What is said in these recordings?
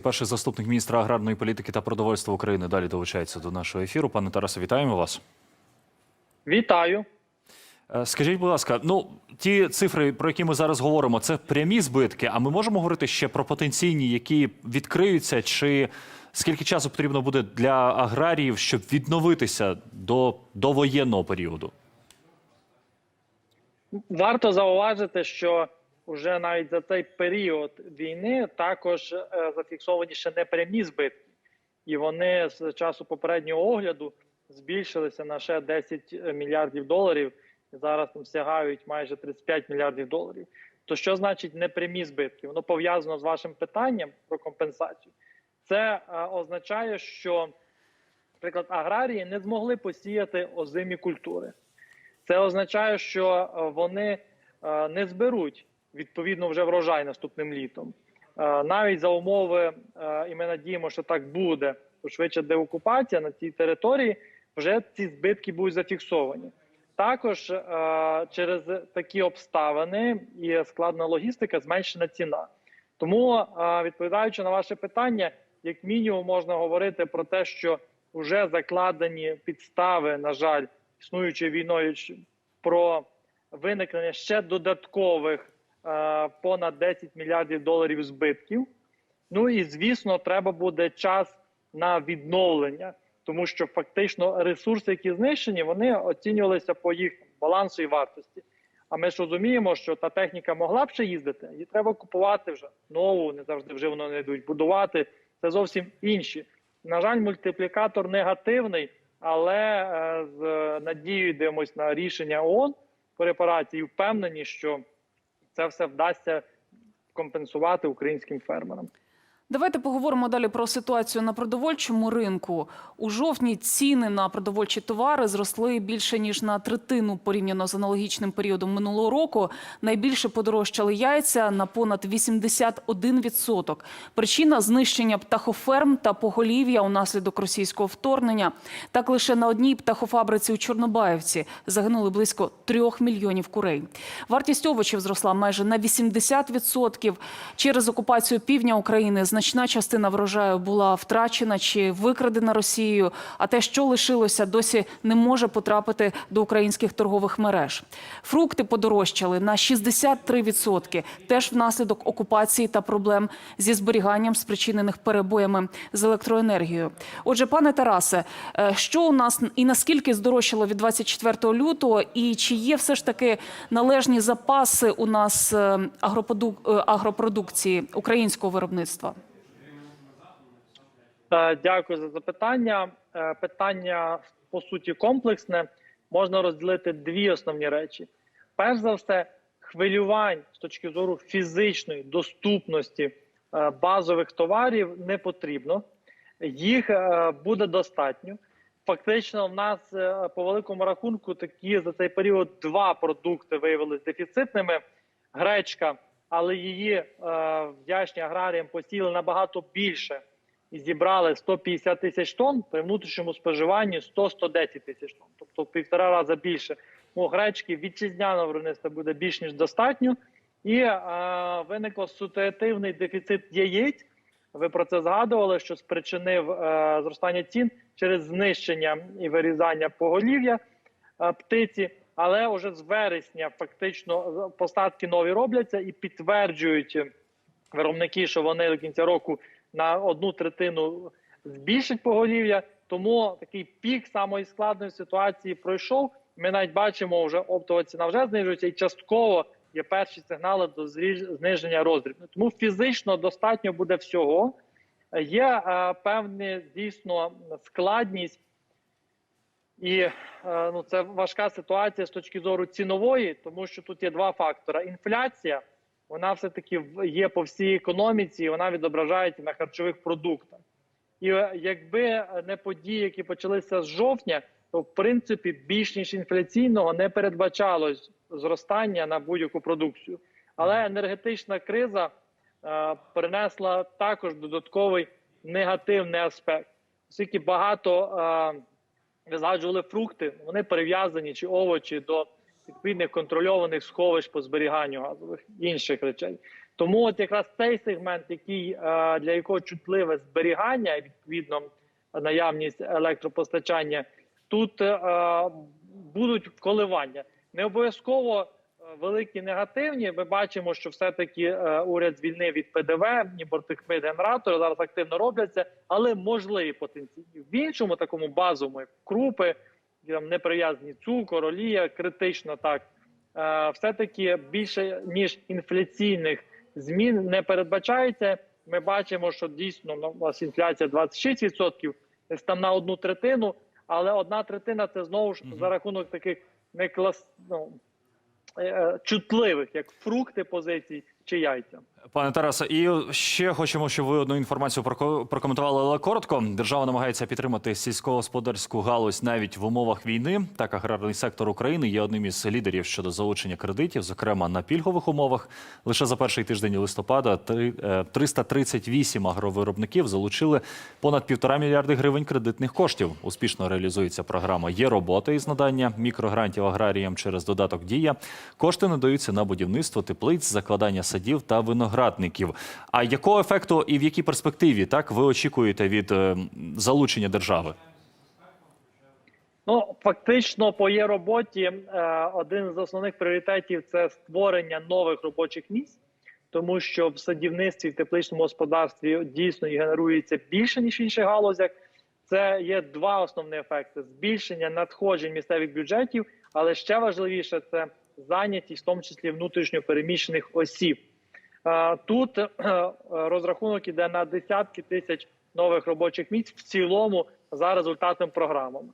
Перший заступник міністра аграрної політики та продовольства України далі долучається до нашого ефіру. Пане Тарасе, вітаємо вас. Вітаю. Е, Скажіть, будь ласка, ну ті цифри, про які ми зараз говоримо, це прямі збитки. А ми можемо говорити ще про потенційні, які відкриються, чи скільки часу потрібно буде для аграріїв, щоб відновитися до, до воєнного періоду? Варто зауважити, що вже навіть за цей період війни також е, зафіксовані ще непрямі збитки, і вони з часу попереднього огляду збільшилися на ще 10 мільярдів доларів. І зараз там сягають майже 35 мільярдів доларів. То що значить непрямі збитки? Воно пов'язано з вашим питанням про компенсацію. Це е, означає, що, наприклад, аграрії не змогли посіяти озимі культури. Це означає, що е, вони е, не зберуть відповідно вже врожай наступним літом. Е, Навіть за умови, е, і ми надіємо, що так буде, то швидше деокупація на цій території, вже ці збитки будуть зафіксовані. Також е, через такі обставини і складна логістика зменшена ціна. Тому, відповідаючи на ваше питання, як мінімум можна говорити про те, що вже закладені підстави, на жаль, існуючою війною про виникнення ще додаткових понад 10 мільярдів доларів збитків. Ну і звісно, треба буде час на відновлення, тому що фактично ресурси, які знищені, вони оцінювалися по їх балансу і вартості. А ми ж розуміємо, що та техніка могла б ще їздити, її треба купувати вже нову, не завжди вже воно не йдуть будувати. Це зовсім інші. На жаль, мультиплікатор негативний, але е, з надією дивимось на рішення ООН по репарації, впевнені, що це все вдасться компенсувати українським фермерам. Давайте поговоримо далі про ситуацію на продовольчому ринку. У жовтні ціни на продовольчі товари зросли більше ніж на третину порівняно з аналогічним періодом минулого року. Найбільше подорожчали яйця на понад 81%. Причина знищення птахоферм та поголів'я унаслідок російського вторгнення. Так лише на одній птахофабриці у Чорнобаївці загинули близько трьох мільйонів курей. Вартість овочів зросла майже на 80%. Через окупацію півдня України значна частина врожаю була втрачена чи викрадена Росією. А те, що лишилося, досі не може потрапити до українських торгових мереж. Фрукти подорожчали на 63%, теж внаслідок окупації та проблем зі зберіганням, спричинених перебоями з електроенергією. Отже, пане Тарасе, е, що у нас і наскільки здорожчало від 24 лютого, і чи є все ж таки належні запаси у нас е, е, агропродукції українського виробництва? Е, Дякую за запитання. Е, Питання по суті комплексне. Можна розділити дві основні речі. Перш за все, хвилювань з точки зору фізичної доступності е, базових товарів не потрібно. Їх буде достатньо. Фактично, в нас по великому рахунку такі за цей період два продукти виявилися дефіцитними: гречка, але її вдячні аграріям посіяли набагато більше зібрали 150 тисяч тонн при внутрішньому споживанні 100-110 тисяч тонн, тобто в півтора рази більше. У гречки вітчизняного виробництва буде більш ніж достатньо, і е, виникло ситуативний дефіцит яєць. Ви про це згадували, що спричинив е, зростання цін через знищення і вирізання поголів'я е, птиці. Але вже з вересня фактично посадки нові робляться і підтверджують виробники, що вони до кінця року на одну третину збільшать поголів'я. Тому такий пік самої складної ситуації пройшов. Ми навіть бачимо, вже оптова ціна вже знижується, і частково є перші сигнали до зниження роздрібної. Тому фізично достатньо буде всього. Є е, певна дійсно складність, і е, ну, це важка ситуація з точки зору цінової, тому що тут є два фактори: інфляція. Вона все таки є по всій економіці, і вона відображається на харчових продуктах. І е, якби не події, які почалися з жовтня, то в принципі більш ніж інфляційного не передбачалось зростання на будь-яку продукцію. Але енергетична криза е, принесла також додатковий негативний аспект, оскільки багато е, висаджували фрукти, вони перев'язані чи овочі до відповідних контрольованих сховищ по зберіганню газових інших речей. Тому от якраз цей сегмент, який е, для якого чутливе зберігання, відповідно наявність електропостачання, тут е, будуть коливання. Не обов'язково е, великі негативні. Ми бачимо, що все-таки уряд звільнив від ПДВ, імпортних мит генератори зараз активно робляться, але можливі потенційні. В іншому такому базовому, крупи, там неприязні цукор, олія, критично так. Е, все-таки більше ніж інфляційних змін не передбачається. Ми бачимо, що дійсно ну, у нас інфляція 26%, десь там на одну третину, але одна третина це знову ж за рахунок таких не клас, ну, е, е, чутливих, як фрукти позицій чи яйця. Пане Тарасе, і ще хочемо, щоб ви одну інформацію проко- прокоментували, але коротко. Держава намагається підтримати сільськогосподарську галузь навіть в умовах війни. Так, аграрний сектор України є одним із лідерів щодо залучення кредитів, зокрема на пільгових умовах. Лише за перший тиждень листопада три- е, 338 агровиробників залучили понад півтора мільярди гривень кредитних коштів. Успішно реалізується програма. Є робота із надання мікрогрантів аграріям через додаток Дія. Кошти надаються на будівництво теплиць, закладання садів та виноградників. А якого ефекту і в якій перспективі так ви очікуєте від е, залучення держави? Ну фактично, по є роботі е, один з основних пріоритетів це створення нових робочих місць, тому що в садівництві, в тепличному господарстві дійсно і генерується більше ніж в інших галузях. Це є два основні ефекти: збільшення надходжень місцевих бюджетів, але ще важливіше це зайнятість, в тому числі внутрішньо переміщених осіб. Е, Тут е, розрахунок іде на десятки тисяч нових робочих місць в цілому за результатним програмами.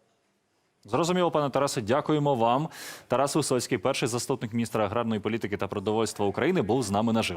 Зрозуміло, пане Тарасе, дякуємо вам. Тарас Висоцький, перший заступник міністра аграрної політики та продовольства України, був з нами наживо.